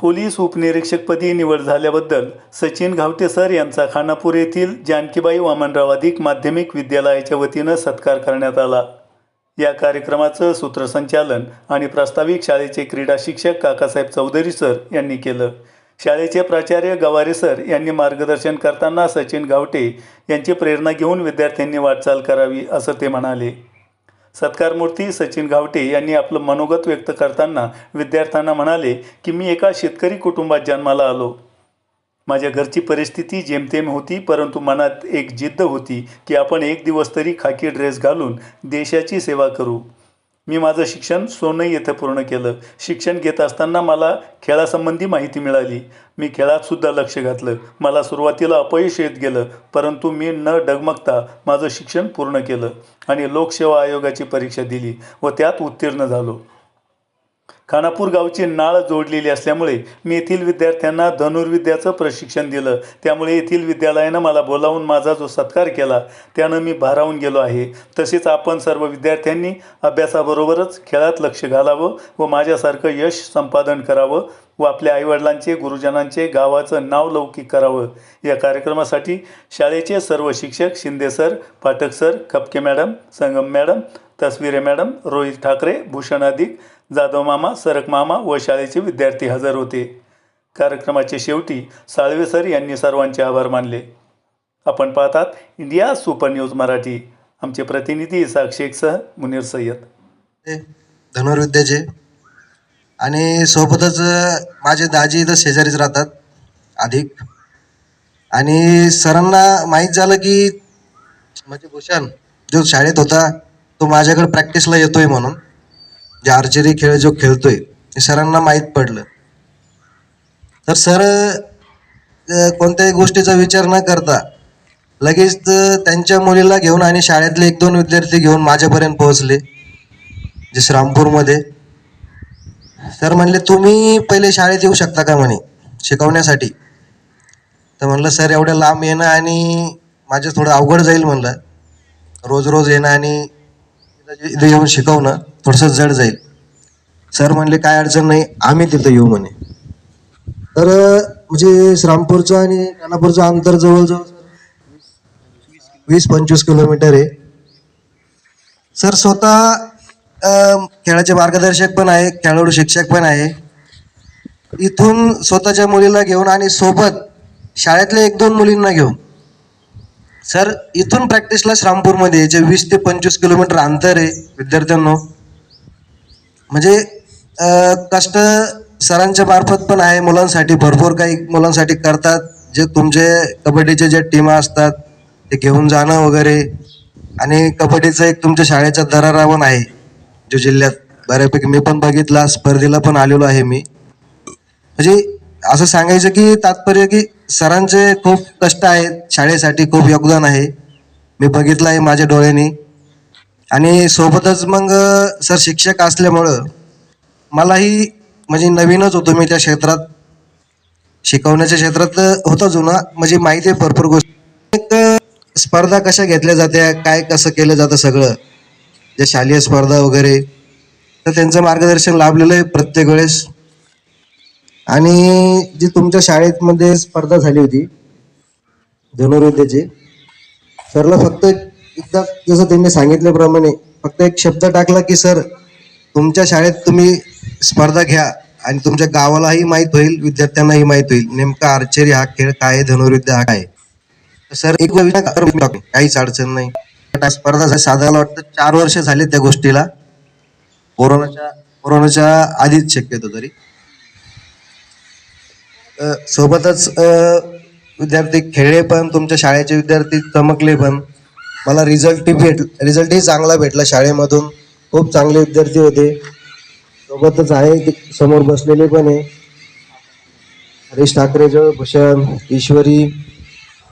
Police उपनिरीक्षकपदी निवड झाल्याबद्दल Sachin Ghawate sir यांचा खानापूर येथील जानकीबाई वामनराव अधिक माध्यमिक विद्यालयाच्या वतीनं सत्कार करण्यात आला. या कार्यक्रमाचं सूत्रसंचालन आणि प्रास्ताविक शाळेचे क्रीडा शिक्षक काकासाहेब चौधरी सर यांनी केलं. शाळेचे प्राचार्य गवारे सर यांनी मार्गदर्शन करताना सचिन घावटे यांची प्रेरणा घेऊन विद्यार्थ्यांनी वाटचाल करावी असं ते म्हणाले. सत्कारमूर्ती सचिन गावटे यांनी आपलं मनोगत व्यक्त करताना विद्यार्थ्यांना म्हणाले की मी एका शेतकरी कुटुंबात जन्माला आलो. माझ्या घरची परिस्थिती जेमतेम होती परंतु मनात एक जिद्द होती की आपण एक दिवस तरी खाकी ड्रेस घालून देशाची सेवा करू. मी माझं शिक्षण सोनई येथे पूर्ण केलं. शिक्षण घेत असताना मला खेळासंबंधी माहिती मिळाली. मी खेळातसुद्धा लक्ष घातलं. मला सुरुवातीला अपयश येत गेलं परंतु मी न डगमगता माझं शिक्षण पूर्ण केलं आणि लोकसेवा आयोगाची परीक्षा दिली व त्यात उत्तीर्ण झालो. खानापूर गावची नाळ जोडलेली असल्यामुळे मी येथील विद्यार्थ्यांना धनुर्विद्याचं प्रशिक्षण दिलं. त्यामुळे येथील विद्यालयानं मला बोलावून माझा जो सत्कार केला त्यानं मी भारावून गेलो आहे. तसेच आपण सर्व विद्यार्थ्यांनी अभ्यासाबरोबरच खेळात लक्ष घालावं व माझ्यासारखं यश संपादन करावं व आपल्या आईवडिलांचे गुरुजनांचे गावाचं नाव लौकिक करावं. या कार्यक्रमासाठी शाळेचे सर्व शिक्षक Shinde sir Pathak sir Khapke madam Sangam madam Tasvire madam. Rohit Thakre Bhushan अधिक जाधव मामा सरक मामा व शाळेचे विद्यार्थी हजर होते. कार्यक्रमाचे शेवटी साळवे सर यांनी सर्वांचे आभार मानले. आपण पाहतात इंडिया सुपर न्यूज मराठी. आमचे प्रतिनिधी इसाक शेखसह मुनीर सय्यद. धनुर्विद्याचे आणि सोबतच माझे दाजी इथं शेजारीच राहतात अधिक. आणि सरांना माहीत झालं की म्हणजे भूषण जो शाळेत होता तो माझ्याकडे प्रॅक्टिसला येतोय म्हणून. जे आर्चरी खेळ जो खेळतोय ते सरांना माहीत पडलं. तर सर कोणत्याही गोष्टीचा विचार न करता लगेच त्यांच्या मुलीला घेऊन आणि शाळेतले एक दोन विद्यार्थी घेऊन माझ्यापर्यंत पोहोचले जे श्रामपूरमध्ये. सर म्हणले तुम्ही पहिले शाळेत येऊ शकता का म्हणे शिकवण्यासाठी? तर म्हणलं सर एवढ्या लांब येणं आणि माझं थोडं अवघड जाईल म्हणलं. रोज रोज येणं आणि इथं इथं येऊन शिकवणं थोडंसं जड जाईल. सर म्हणले काय अडचण नाही आम्ही तिथं येऊ म्हणे. तर म्हणजे श्रामपूरचं आणि कानापूरचं अंतर जवळजवळ वीस पंचवीस किलोमीटर आहे. सर स्वतः खेळाचे मार्गदर्शक पण आहे खेळाडू शिक्षक पण आहे. इथून स्वतःच्या मुलीला घेऊन आणि सोबत शाळेतल्या एक दोन मुलींना घेऊन सर इथून प्रॅक्टिसला श्रामपूरमध्ये जे वीस ते पंचवीस किलोमीटर अंतर आहे विद्यार्थ्यांनो. म्हणजे कष्ट सरांच्या मार्फत पण आहे मुलांसाठी भरपूर काही मुलांसाठी करतात. जे तुमचे कबड्डीचे जे टीम असतात ते घेऊन जाणं वगैरे. आणि कबड्डीचं एक तुमच्या शाळेचा दरारा पण आहे जो जिल्ह्यात. बऱ्यापैकी मी पण बघितला स्पर्धेला पण आलेलो आहे मी. म्हणजे असं सांगायचं की तात्पर्य की सरांचे खूप कष्ट आहेत. शाळेसाठी खूप योगदान आहे. मी बघितलं आहे माझ्या डोळ्यांनी. आणि सोबतच मग सर शिक्षक असल्यामुळं मलाही म्हणजे नवीनच होतो मी त्या क्षेत्रात. शिकवण्याच्या क्षेत्रात होतं जुना. म्हणजे माहिती आहे भरपूर गोष्टी. स्पर्धा कशा घेतल्या जात्या काय कसं केलं जातं सगळं. जे शालेय स्पर्धा वगैरे. तर त्यांचं मार्गदर्शन लाभलेलं आहे प्रत्येक वेळेस. आणि जी तुमच्या शाळेमध्ये स्पर्धा झाली होती धनुर्विद्याची सरला फक्त एकदा जसं त्यांनी सांगितल्याप्रमाणे फक्त एक शब्द टाकला की सर तुमच्या शाळेत तुम्ही स्पर्धा घ्या आणि तुमच्या गावालाही माहीत होईल विद्यार्थ्यांनाही माहीत होईल नेमका आर्चरी हा खेळ काय आहे धनुर्विद्या हा काय सर एक काहीच अडचण नाही. स्पर्धा झाल्या साधायला वाटतं चार वर्ष झाले त्या गोष्टीला. कोरोनाच्या कोरोनाच्या आधीच शक्यतो तरी. सोबतच विद्यार्थी खेळले पण तुमच्या शाळेचे विद्यार्थी चमकले पण. मला रिझल्टही भेट रिझल्टही चांगला भेटला शाळेमधून. खूप चांगले विद्यार्थी होते. सोबतच आहे ते समोर बसलेले पण आहे. हरीश ठाकरे भूषण ईश्वरी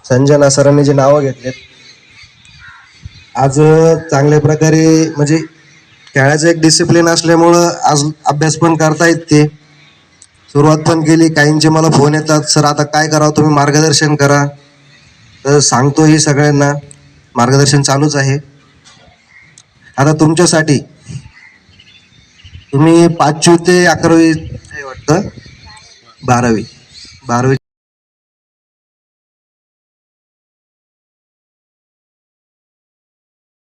संजना सरांनी जे नावं घेतलेत. आज चांगल्या प्रकारे म्हणजे खेळाचं एक डिसिप्लिन असल्यामुळं आज अभ्यास पण करता ते. सुरुवात पण केली काहींचे मला फोन येतात सर आता काय करावं? तुम्ही मार्गदर्शन करा. तर सांगतोही सगळ्यांना मार्गदर्शन चालूच आहे. आता तुमच्यासाठी तुम्ही पाचवी ते अकरावी वाटतं? बारावी. बारावी